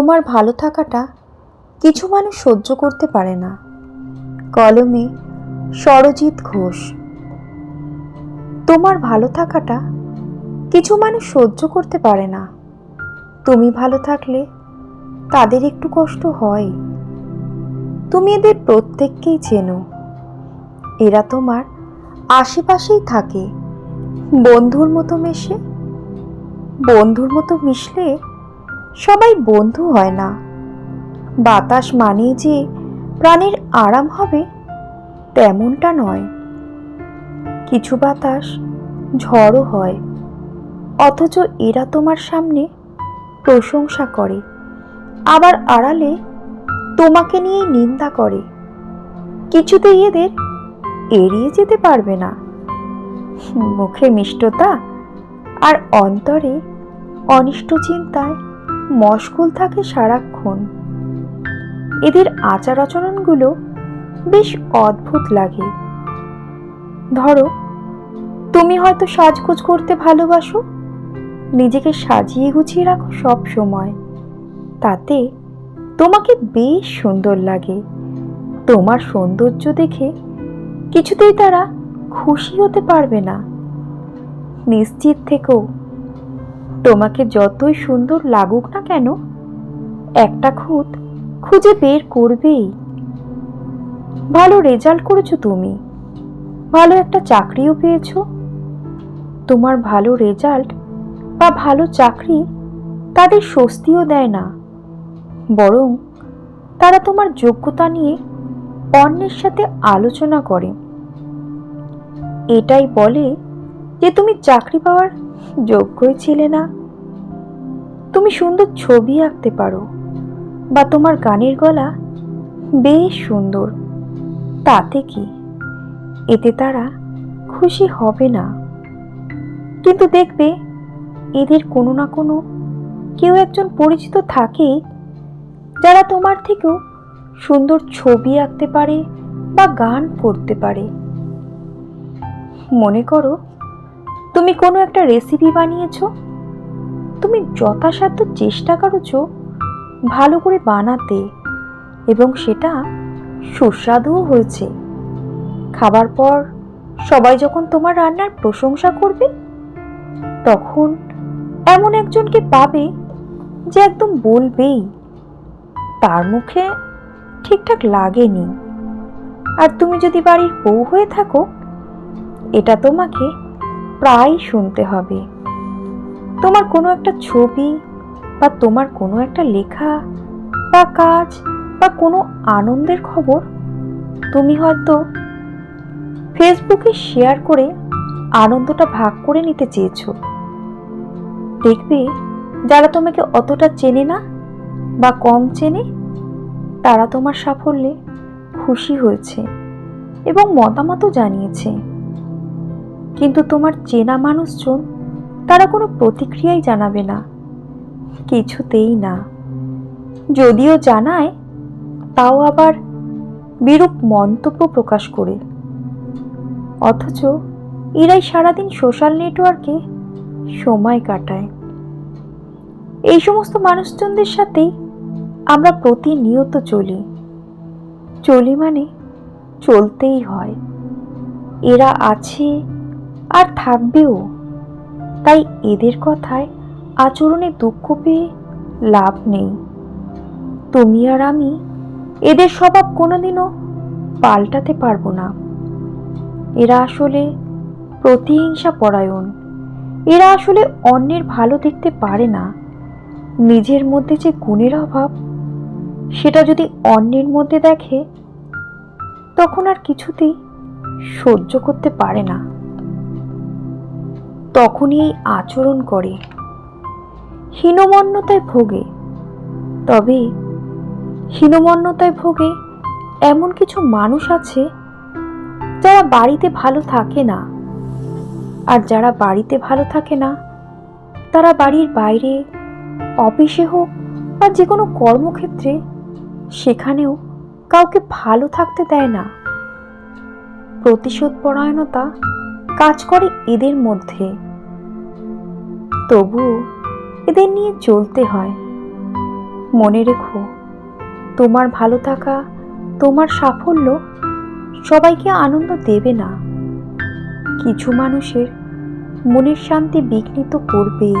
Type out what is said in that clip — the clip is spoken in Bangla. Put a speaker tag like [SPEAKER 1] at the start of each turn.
[SPEAKER 1] তোমার ভালো থাকাটা কিছু মানুষ সহ্য করতে পারে না। কলমে সরজিৎ ঘোষ। তোমার ভালো থাকাটা কিছু মানুষ সহ্য করতে পারে না। তুমি ভালো থাকলে তাদের একটু কষ্ট হয়। তুমি এদের প্রত্যেককেই চেনো। এরা তোমার আশেপাশেই থাকে। বন্ধুর মতো মেশে, বন্ধুর মতো মিশলে সবাই বন্ধু হয় না। বাতাস মানেই যে প্রাণের আরাম হবে, তেমনটা নয়। কিছু বাতাস ঝড়ও হয়, অথচ এরা তোমার সামনে প্রশংসা করে, আবার আড়ালে তোমাকে নিয়ে নিন্দা করে। কিছুতেই এদের এড়িয়ে যেতে পারবে না। মুখে মিষ্টতা আর অন্তরে অনিষ্ট চিন্তায় মশগুল থাকে সারাক্ষণ। এদের আচার আচরণগুলো বেশ অদ্ভুত লাগে। ধরো, তুমি হয়তো সাজগোজ করতে ভালোবাসো, নিজেকে সাজিয়ে গুছিয়ে রাখো সব সময়। তাতে তোমাকে বেশ সুন্দর লাগে। তোমার সৌন্দর্য দেখে কিছুতেই তারা খুশি হতে পারবে না। নিশ্চিত থেকেও তোমাকে যতই সুন্দর লাগুক না কেন, একটা খুঁত খুঁজে বের করবেই। ভালো রেজাল্ট করেছ তুমি। ভালো একটা চাকরিও পেয়েছ। তোমার ভালো রেজাল্ট বা ভালো চাকরি তাদের স্বস্তিও দেয় না। বরং তারা তোমার যোগ্যতা নিয়ে অন্যের সাথে আলোচনা করে। এটাই বলে যে তুমি চাকরি পাওয়ার যোগ্যই ছিলে না। তুমি সুন্দর ছবি আঁকতে পারো বা তোমার গানের গলা বেশ সুন্দর। তাতে কি? এতে তারা খুশি হবে না। কিন্তু দেখবে এদের কোনো না কোনো কেউ একজন পরিচিত থাকেই যারা তোমার থেকেও সুন্দর ছবি আঁকতে পারে বা গান করতে পারে। মনে করো তুমি কোনো একটা রেসিপি বানিয়েছো? তুমি যথাসাধ্য চেষ্টা করেছ ভালো করে বানাতে এবং সেটা সুস্বাদুও হয়েছে। খাবার পর সবাই যখন তোমার রান্নার প্রশংসা করবে, তখন এমন একজনকে পাবে যে একদম বলবেই। তার মুখে ঠিকঠাক লাগেনি। আর তুমি যদি বাড়ির বউ হয়ে থাকো, এটা তোমাকে প্রায় শুনতে হবে। তোমার কোনো একটা ছবি বা তোমার কোনো একটা লেখা বা কাজ বা কোনো আনন্দের খবর তুমি হয়তো ফেসবুকে শেয়ার করে আনন্দটা ভাগ করে নিতে চেয়েছ। দেখবে যারা তোমাকে অতটা চেনে না বা কম চেনে, তারা তোমার সাফল্যে খুশি হয়েছে এবং মতামতও জানিয়েছে। কিন্তু তোমার চেনা মানুষজন, তারা কোনো প্রতিক্রিয়াই জানাবে না। কিছুতেই না। যদিও জানায়, তাও আবার বিরূপ মন্তব্য প্রকাশ করে। অথচ এরাই সারাদিন সোশ্যাল নেটওয়ার্কে সময় কাটায়। এই সমস্ত মানুষজনদের সাথেই আমরা প্রতিনিয়ত চলি। চলি মানে চলতেই হয়। এরা আছে আর থাকবেও। তাই এদের কথায় আচরণে দুঃখ পেয়ে লাভ নেই। তুমি আর আমি এদের স্বভাব কোনোদিনও পাল্টাতে পারব না। এরা আসলে প্রতিহিংসা পরায়ণ। এরা আসলে অন্যের ভালো দেখতে পারে না। নিজের মধ্যে যে গুণের অভাব, সেটা যদি অন্যের মধ্যে দেখে, তখন আর কিছুতেই সহ্য করতে পারে না। তখনই এই আচরণ করে। হীনমন্যতায় ভোগে। তবে হীনমন্যতায় ভোগে এমন কিছু মানুষ আছে যারা বাড়িতে ভালো থাকে না। আর যারা বাড়িতে ভালো থাকে না, তারা বাড়ির বাইরে, অফিসে হোক বা যে কোনো কর্মক্ষেত্রে, সেখানেও কাউকে ভালো থাকতে দেয় না। প্রতিশোধ পরায়ণতা কাজ করে এদের মধ্যে। তবু এদের নিয়ে চলতে হয়। মনে রেখো, তোমার ভালো থাকা, তোমার সাফল্য সবাইকে আনন্দ দেবে না। কিছু মানুষের মনের শান্তি বিঘ্নিত করবেই।